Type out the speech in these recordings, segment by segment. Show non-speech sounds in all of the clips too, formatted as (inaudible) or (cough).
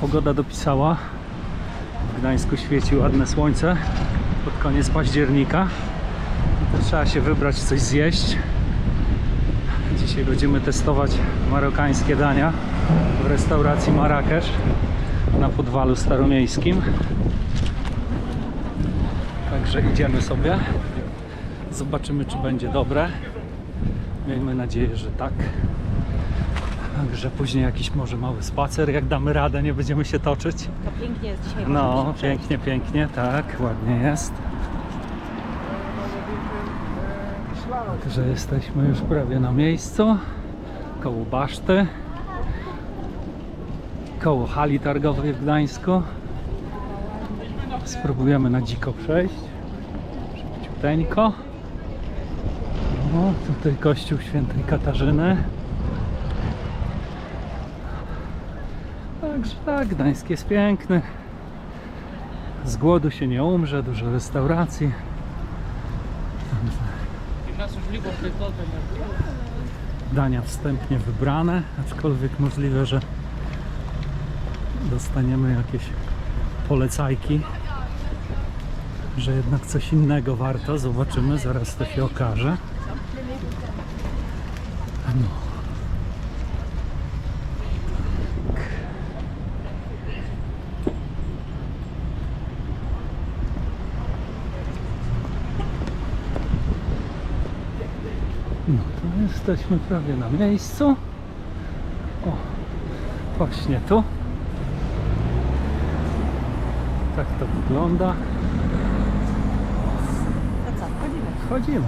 pogoda dopisała. W Gdańsku świeci ładne słońce pod koniec października. Trzeba się wybrać coś zjeść. Dzisiaj będziemy testować marokańskie dania w restauracji Marrakesz na Podwalu Staromiejskim. Także idziemy sobie. Zobaczymy, czy będzie dobre. Miejmy nadzieję, że tak. Także później jakiś może mały spacer, jak damy radę, nie będziemy się toczyć. To pięknie jest dzisiaj. No, pięknie, pięknie, tak, ładnie jest. Także jesteśmy już prawie na miejscu, koło baszty, koło hali targowej w Gdańsku. Spróbujemy na dziko przejść, szybciuteńko. O, tutaj kościół świętej Katarzyny. Także tak, Gdańsk jest piękny. Z głodu się nie umrze, dużo restauracji. Dania wstępnie wybrane, aczkolwiek możliwe, że dostaniemy jakieś polecajki, że jednak coś innego warto. Zobaczymy, zaraz to się okaże. No to jesteśmy prawie na miejscu. O, właśnie tu. Tak to wygląda. To co, wchodzimy. Wchodzimy.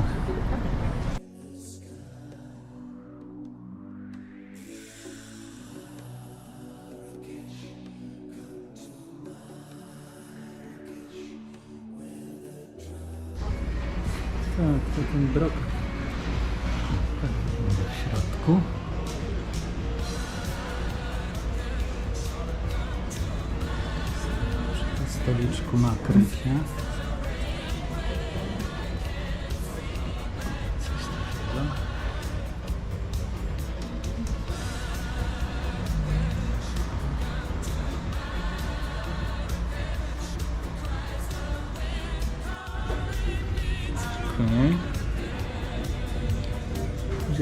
Tak, to ten brok środku. Przy stoliczku nakrycie. Coś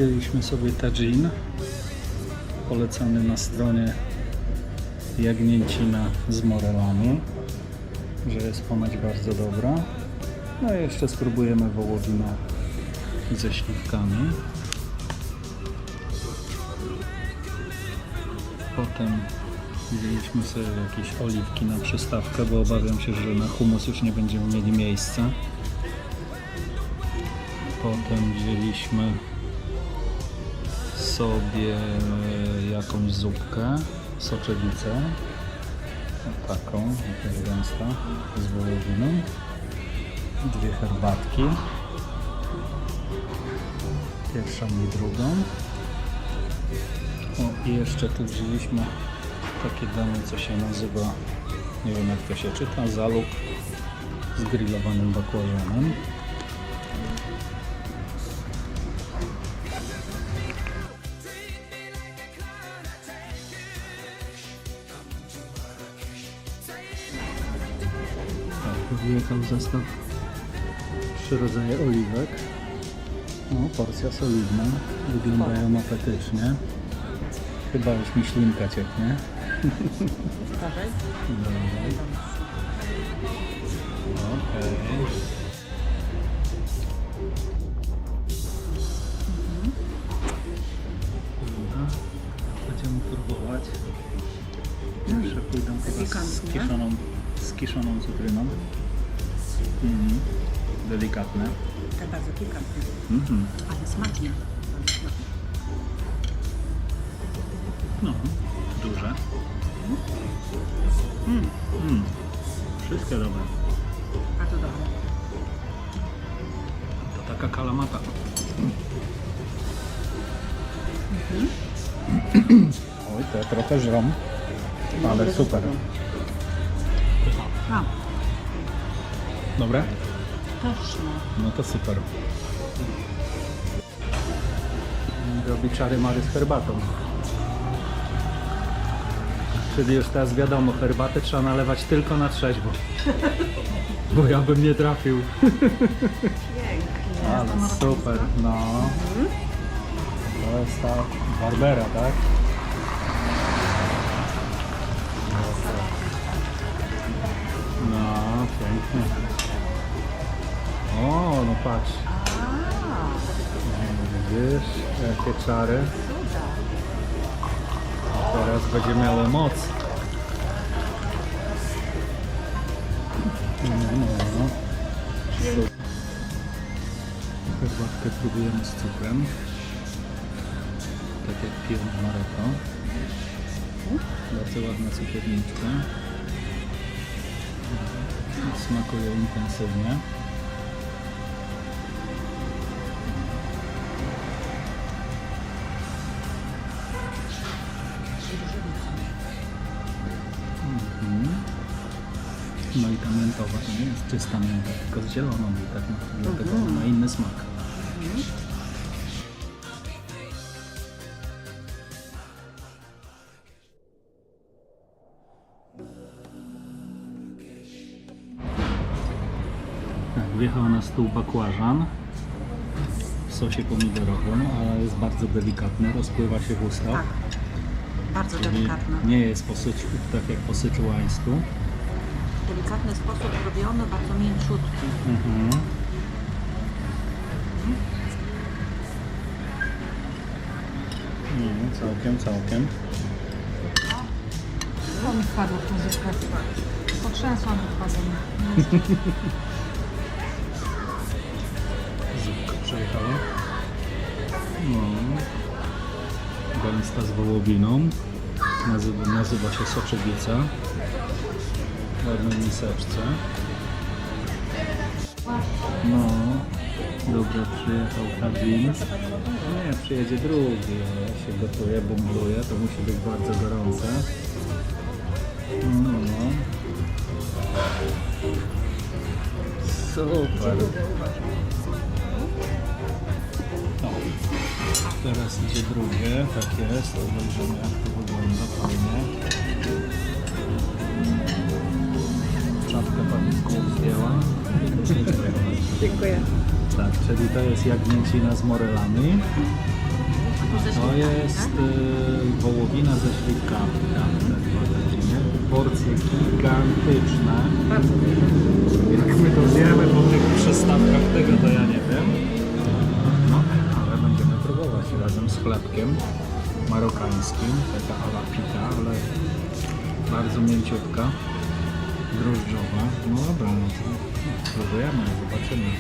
Wzięliśmy sobie tadżin polecany na stronie Jagnięcina z morelami, że jest ponoć bardzo dobra. No i jeszcze spróbujemy wołowina ze śliwkami. Potem wzięliśmy sobie jakieś oliwki na przystawkę, bo obawiam się, że na humus już nie będziemy mieli miejsca. Potem wzięliśmy sobie jakąś zupkę, soczewicę. Taką, jakaś gęsta, z wołowiną. Dwie herbatki. Pierwszą i drugą. O, i jeszcze tu wzięliśmy takie danie, co się nazywa, nie wiem jak to się czyta, zaluk z grillowanym bakłażanem. Tak, wyjechał zestaw trzy rodzaje oliwek. No, porcja solidna. Wyglądają apetycznie. Chyba już mi ślinka cieknie. Okej. Dobra. Będziemy próbować. Pójdą chyba z Pikantnie. kiszoną, z kiszoną cytryną. Mhm. Delikatne. Tak bardzo pikantne. Mhm. Ale smacznie. No, duże. Mm. Wszystkie dobre. Bardzo dobre. To taka kalamata. Oj, te trochę żrą, ale super. A, Dobre? pyszne. No to super. Robi czary mary z herbatą. Czyli już teraz wiadomo, herbatę trzeba nalewać tylko na trzeźwo. (laughs) Bo ja bym nie trafił. Ale super, no. To jest ta Barbera, tak? Czary. Teraz będzie miało moc. No, no. Super. Herbatkę próbujemy z cukrem. Tak jak piją w Maroko. Bardzo ładna cukierniczka. Smakuje intensywnie. I ta miętowa to nie jest czysta mięta, tylko z zieloną i tak dlatego Mhm. ma inny smak. Tak, wjechał na stół bakłażan w sosie pomidorowym, ale jest bardzo delikatny, rozpływa się w ustach. Tak. Bardzo Czyli delikatna. Nie jest po sycz, tak jak po syczuańsku. Delikatny sposób robiony, bardzo mięciutki. Mhm. Mm, całkiem, całkiem. To mi wpadło w tą zupkę. Potrzęsłam wpadłem. Zupka przejechała. No. Gęsta z wołowiną. Nazywa, nazywa się soczewica. Ładnej miseczce. No. Dobra, przyjechał Kadin. Nie, przyjedzie drugi. się gotuję, bumbluję. To musi być bardzo gorące. No. Super. O, teraz idzie drugie, tak jest, obejrzymy jak to wygląda fajnie. Z głów zdjęła. Dziękuję. Tak, czyli to jest jagnięcina z morelami. To jest y, wołowina ze śliwkami, tak, te dwa godziny. Porcje gigantyczne. Jak my to zjemy po tych przystawkach tego, to ja nie wiem. No, ale będziemy próbować razem z chlebkiem marokańskim. Taka ala pita, ale bardzo mięciutka, drożdżowa. No dobra, no to próbujemy, zobaczymy.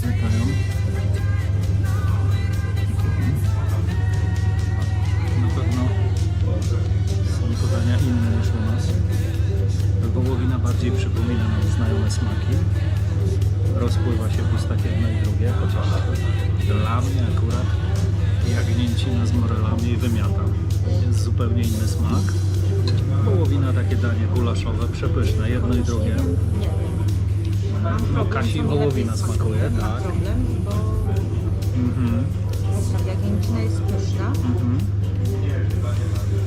Znikają. Na pewno są podania inne niż u nas. Wołowina bardziej przypomina nam znajome smaki. Rozpływa się w ustach jedno i drugie, chociaż dla mnie akurat jagnięcina z morelami wymiata. Jest zupełnie inny smak. Wołowina takie danie gulaszowe, przepyszne, jedno i drugie. No Kasi wołowina smakuje, tak. problem, bo Mhm. jagnięcina jest pyszna, Mhm.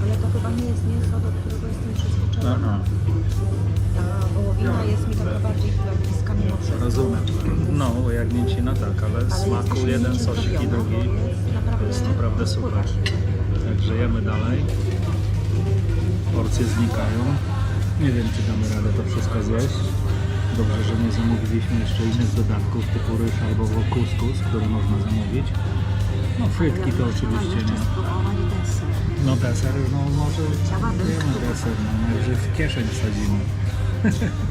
ale to chyba nie jest mięso, do którego jestem przyzwyczajona. Aha, Ta wołowina jest mi taka bardziej chyba bliska mimo wszystko. rozumiem. Bo jagnięcina tak, ale Ale smaku jeden sosik i drugi jest naprawdę, super. Także jemy dalej. Porcje znikają. Nie wiem, czy damy radę to wszystko zjeść. Dobrze, że nie zamówiliśmy jeszcze innych dodatków typu ryż albo kuskus, który można zamówić. No frytki to oczywiście nie. No deser, no może jemy deser, no najwyżej w kieszeń wsadzimy. (laughs)